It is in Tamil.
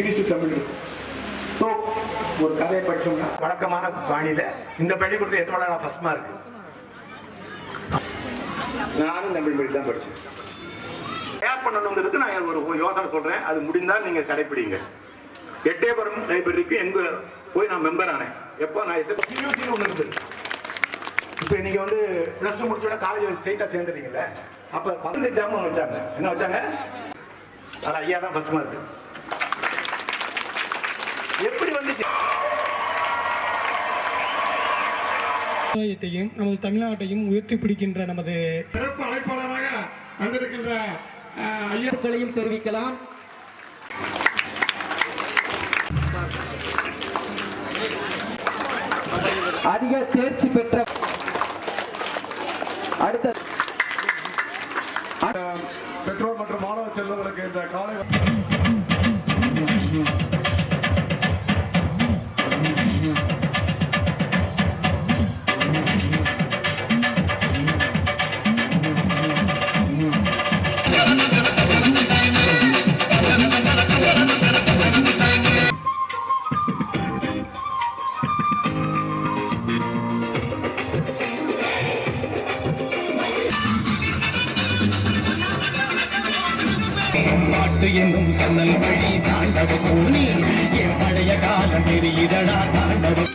பிரித்து தமிழ் இருக்கும். ஸோ ஒரு கதையை படிச்சோம்னா வழக்கமான பாணியில இந்த பள்ளிக்கூடத்தில் எத்தனை நான் ஃபர்ஸ்ட் மார்க் நானும் தமிழ் மொழி தான் படிச்சேன். தயார் பண்ணணுங்கிறதுக்கு நான் ஒரு யோசனை சொல்றேன். அது முடிந்தால் நீங்க கடைப்பிடிங்க. எட்டயபுரம் லைப்ரரிக்கு எங்க போய் நான் மெம்பர் ஆனேன். எப்போ? நான் யூனிவர்சிட்டி ஒன்று இருந்தது இப்போ நீங்க வந்து ப்ளஸ் டூ முடிச்சோட காலேஜ் ஸ்ட்ரெயிட்டாக சேர்ந்துட்டீங்கல்ல அப்போ பதினஞ்சு ஜாமும் வச்சாங்க. என்ன வச்சாங்க? அது ஐயா தான் ஃபஸ்ட் மார்க் எப்படி வந்துச்சு? சமுதாயத்தையும் நமது தமிழ்நாட்டையும் உயர்த்தி பிடிக்கின்ற நமது சிறப்பு அழைப்பாளராக வந்திருக்கின்ற ஐயா கருத்துக்களையும் தெரிவிக்கலாம். அதிக தேர்ச்சி பெற்ற அடுத்த பெற்றோர் மற்றும் மாணவ செல்வங்களுக்கு இந்த காலை பாட்டு என்னும் சன்னல் வழி தாண்டவ கோணி என் பழைய காலம் பெரியதடா தாண்டவ